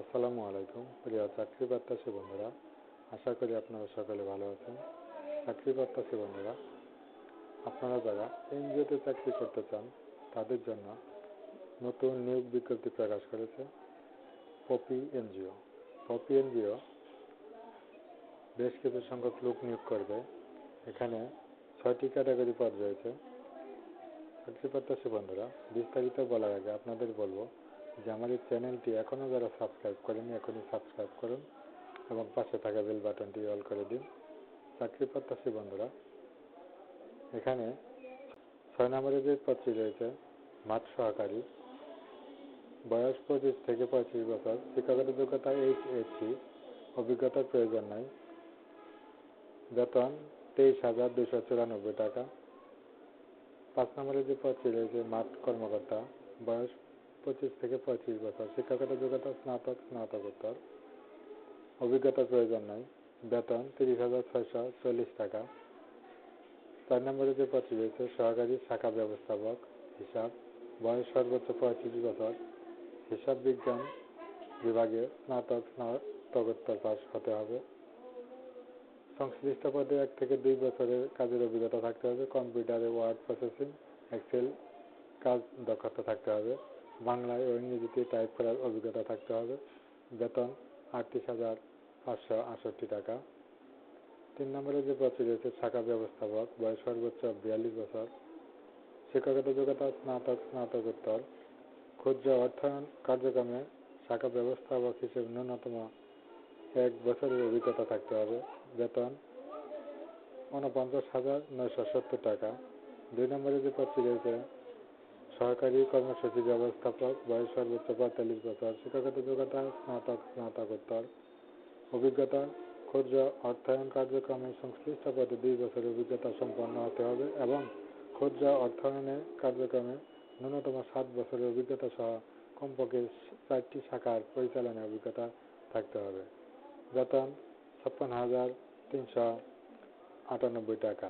আসসালামু আলাইকুম। প্রিয় চাকরি প্রত্যাশী বন্ধুরা, আশা করি আপনারা সকলে ভালো আছেন। চাকরি প্রত্যাশী বন্ধুরা, আপনারা যারা এনজিওতে চাকরি করতে চান, তাদের জন্য নতুন নিয়োগ বিজ্ঞপ্তি প্রকাশ করেছে পপি এনজিও। পপি এনজিও বেশ কিছু সংখ্যক লোক নিয়োগ করবে। এখানে ছয়টি ক্যাটাগরি পদ রয়েছে। চাকরি প্রত্যাশী বন্ধুরা, বিস্তারিত বলার আগে আপনাদের বলব যে এই চ্যানেলটি এখনও যারা সাবস্ক্রাইব করেনি এখনই সাবস্ক্রাইব করুন এবং পাশে থাকা বেল বাটনটি অল করে দিন। চাকরি প্রত্যাশী বন্ধুরা, এখানে ছয় নম্বরে যে পদটি রয়েছে, মাঠ সহকারী, বয়স পঁচিশ থেকে পঁয়ত্রিশ বছর, শিক্ষাগত যোগ্যতা এইচ এসি অভিজ্ঞতার প্রয়োজন নাই। বেতন তেইশ হাজার দুশো চুরানব্বই টাকা। পাঁচ নম্বরে যে পদটি রয়েছে, মাঠ কর্মকর্তা, বয়স পঁচিশ থেকে পঁয়ত্রিশ বছর। শিক্ষাগত যোগ্যতা স্নাতক, স্নাতকোত্তর। অভিজ্ঞতার প্রয়োজন নাই। বেতন তিরিশ হাজার ছয়শো চল্লিশ টাকা। চার নম্বরে যে পদটি রয়েছে, সহকারী শাখা ব্যবস্থাপক হিসাব। বয়স সর্বোচ্চ পঁয়ত্রিশ বছর। হিসাব বিজ্ঞান বিভাগে স্নাতক, স্নাতকোত্তর পাস হতে হবে। সংশ্লিষ্ট পদে এক থেকে দুই বছরের কাজের অভিজ্ঞতা থাকতে হবে। কম্পিউটারে ওয়ার্ড প্রসেসিং, এক্সেল কাজ দক্ষতা থাকতে হবে। বাংলায় ও ইংরেজিতে টাইপ করার অভিজ্ঞতা থাকতে হবে। বেতন আটত্রিশ হাজার পাঁচশো আটষট্টি টাকা। তিন নম্বরে যে পদটি রয়েছে, শাখা ব্যবস্থাপক, বয়স সর্বোচ্চ বিয়াল্লিশ বছর। শিক্ষাগত যোগ্যতা, স্নাতক, স্নাতকোত্তর। ক্ষুদ্র অর্থায়ন কার্যক্রমে শাখা ব্যবস্থাপক হিসেবে ন্যূনতম এক বছরের অভিজ্ঞতা থাকতে হবে। বেতন উনপঞ্চাশ হাজার নয়শো সত্তর টাকা। দুই নম্বরে যে পদটি রয়েছে সরকারি কর্মসূচি ব্যবস্থাপক বয়স সর্বোচ্চ পঁয়তাল্লিশ বছর শিক্ষাগত যোগ্যতা স্নাতক, স্নাতকোত্তর। অভিজ্ঞতা, ক্ষুদ্র অর্থায়ন কার্যক্রমে সংশ্লিষ্ট পদে দুই বছরের অভিজ্ঞতা সম্পন্ন হতে হবে এবং ক্ষুদ্র অর্থায়নের কার্যক্রমে ন্যূনতম সাত বছরের অভিজ্ঞতা সহ কমপক্ষে চারটি শাখার পরিচালনার অভিজ্ঞতা থাকতে হবে। বেতন ছাপ্পান্ন হাজার তিনশো আটানব্বই টাকা।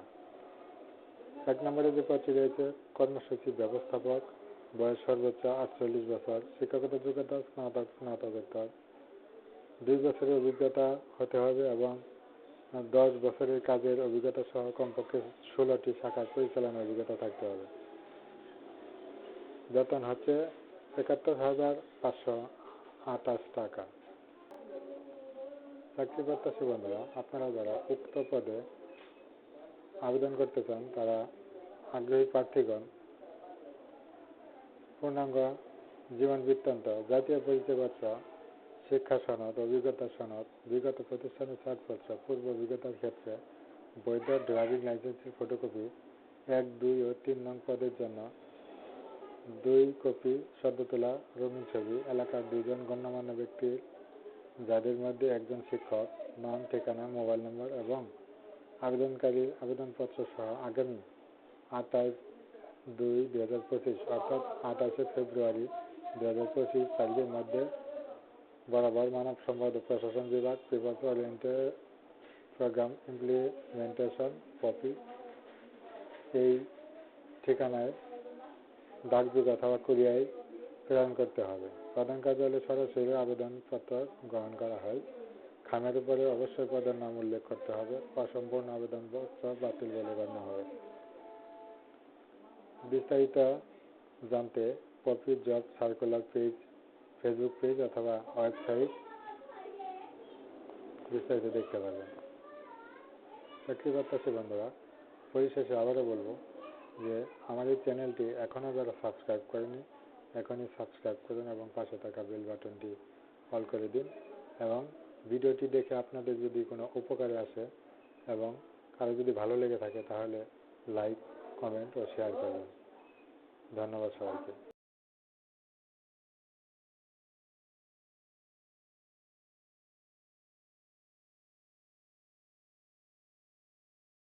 এক নম্বরে যে পদটি রয়েছে, কর্মসূচি ব্যবস্থাপক, বয়স সর্বোচ্চ আটচল্লিশ বছর শিক্ষাগত যোগ্যতা স্নাতক স্নাতকোত্তর দুই বছরের অভিজ্ঞতা হতে হবে এবং দশ বছরের কাজের অভিজ্ঞতা সহ কমপক্ষে ষোলোটি শাখার পরিচালনার অভিজ্ঞতা থাকতে হবে। বেতন হচ্ছে একাত্তর হাজার পাঁচশো আঠাশ টাকা। চাকরি প্রত্যাশী বন্ধুরা, আপনারা যারা উক্ত পদে আবেদন করতে চান, তারা আগ্রহী প্রার্থীগণ, পূর্ণাঙ্গ জীবন বৃত্তান্ত, জাতীয় পরিচয়পত্র শিক্ষা সনদ, অভিজ্ঞতা সনদ, বিগত প্রতিষ্ঠানের ছাড়পত্র, পূর্ব অভিজ্ঞতার ক্ষেত্রে বৈধ ড্রাইভিং লাইসেন্সের ফটোকপি, এক, দুই ও তিন নং পদের জন্য দুই কপি সদ্য তোলা রঙিন ছবি, এলাকার দুইজন গণ্যমান্য ব্যক্তির যাদের মধ্যে একজন শিক্ষক নাম ঠিকানা, মোবাইল নম্বর এবং আবেদনকারীর আবেদনপত্র সহ আগামী আঠাশ দুই দু হাজার পঁচিশ অর্থাৎ আঠাশে ফেব্রুয়ারি দু হাজার পঁচিশ তারিখের মধ্যে বরাবর মানব সম্পদ প্রশাসন বিভাগ peoples oriented program implementation copy এই ঠিকানায় ডাকযোগ অথবা কুরিয়ায় প্রেরণ করতে হবে। প্রধান কার্যালয়ে সরাসরি আবেদনপত্র গ্রহণ করা হয়। খামের উপরে অবশ্যই পদের নাম উল্লেখ করতে হবে। অসম্পূর্ণ আবেদনপত্র বাতিল বলে গণ্য হবে। বিস্তারিত জানতে Popy job circular page Facebook page অথবা ওয়েবসাইট বিস্তারিত দেখতে পারবেন চাকরি প্রত্যাশী বন্ধুরা, পরিশেষে আবারও বলব যে এই চ্যানেলটি এখনও যারা সাবস্ক্রাইব করেনি, এখনই সাবস্ক্রাইব করুন এবং পাশে থাকা বেল বাটনটি অল করে দিন এবং ভিডিওটি দেখে আপনাদের যদি কোনো উপকারে আসে এবং কারও যদি ভালো লেগে থাকে তাহলে লাইক, কমেন্ট ও শেয়ার করবেন। ধন্যবাদ সবাইকে।